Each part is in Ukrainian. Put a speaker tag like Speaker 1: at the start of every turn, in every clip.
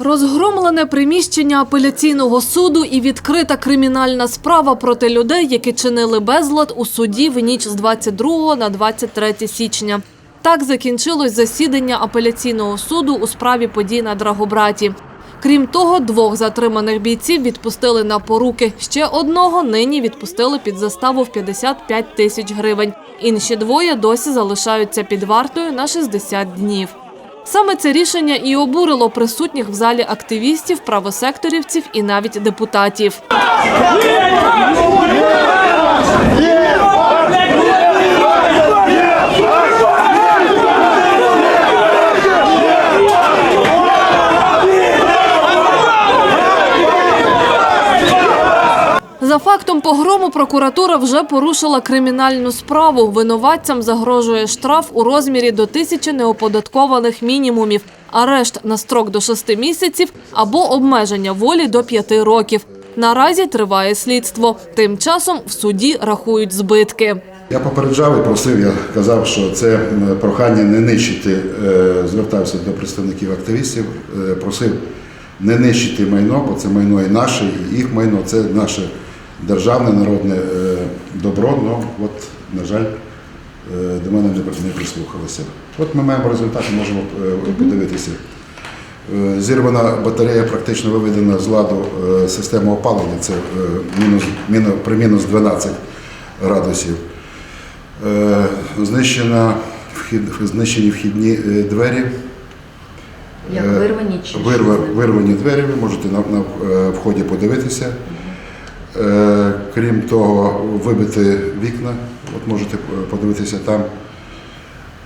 Speaker 1: Розгромлене приміщення апеляційного суду і відкрита кримінальна справа проти людей, які чинили безлад у суді в ніч з 22 на 23 січня. Так закінчилось засідання апеляційного суду у справі подій на Драгобраті. Крім того, двох затриманих бійців відпустили на поруки. Ще одного нині відпустили під заставу в 55 тисяч гривень. Інші двоє досі залишаються під вартою на 60 днів. Саме це рішення і обурило присутніх в залі активістів, правосекторівців і навіть депутатів. Фактом погрому прокуратура вже порушила кримінальну справу. Винуватцям загрожує штраф у розмірі до тисячі неоподаткованих мінімумів, арешт на строк до шести місяців або обмеження волі до п'яти років. Наразі триває слідство. Тим часом в суді рахують збитки.
Speaker 2: Я попереджав і просив, я казав, що це прохання не нищити, е, звертався до представників активістів, е, просив не нищити майно, бо це майно і наше, і їх майно, це наше державне народне е, добро. Ну, от, на жаль, е, до мене не не прислухалися. От ми маємо результати, можемо е, подивитися. Зірвана батарея практично виведена з ладу система опалення, це мінус, мінус, при мінус 12 градусів. Знищена вхід, знищені вхідні двері,
Speaker 3: Як вирвані чи
Speaker 2: вирвані двері, ви можете на, на вході подивитися. Е, Крім того, вибити вікна, от можете подивитися там.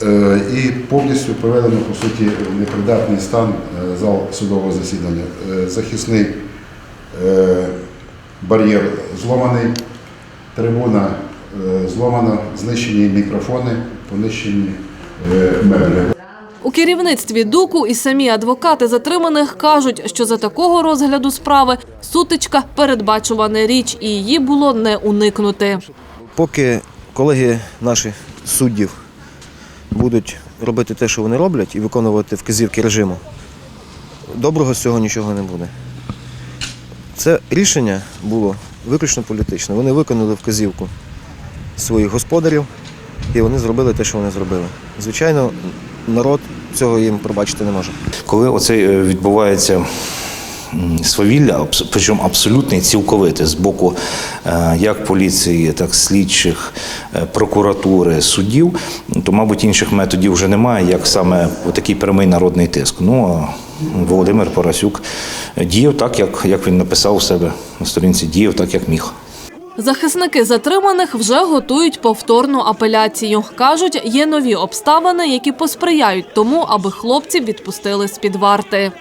Speaker 2: Е, І повністю приведено, по суті, непридатний стан е, зал судового засідання. Захисний бар'єр зломаний, трибуна зломана, знищені мікрофони, понищені меблі.
Speaker 1: У керівництві ДУКу і самі адвокати затриманих кажуть, що за такого розгляду справи сутичка передбачувана річ, і її було не уникнути.
Speaker 4: Поки колеги наші суддів будуть робити те, що вони роблять, і виконувати вказівки режиму, доброго з цього нічого не буде. Це рішення було виключно політичне. Вони виконали вказівку своїх господарів, і вони зробили те, що вони зробили. Звичайно, народ цього їм пробачити не може.
Speaker 5: Коли оце е, відбувається свавілля, причому абсолютне і цілковите з боку е, як поліції, так слідчих, е, прокуратури, суддів, то, мабуть, інших методів вже немає, як саме такий прямий народний тиск. Ну, а Володимир Парасюк діяв так, як, як він написав у себе на сторінці, діяв так, як міг.
Speaker 1: Захисники затриманих вже готують повторну апеляцію. Кажуть, є нові обставини, які посприяють тому, аби хлопців відпустили з-під варти.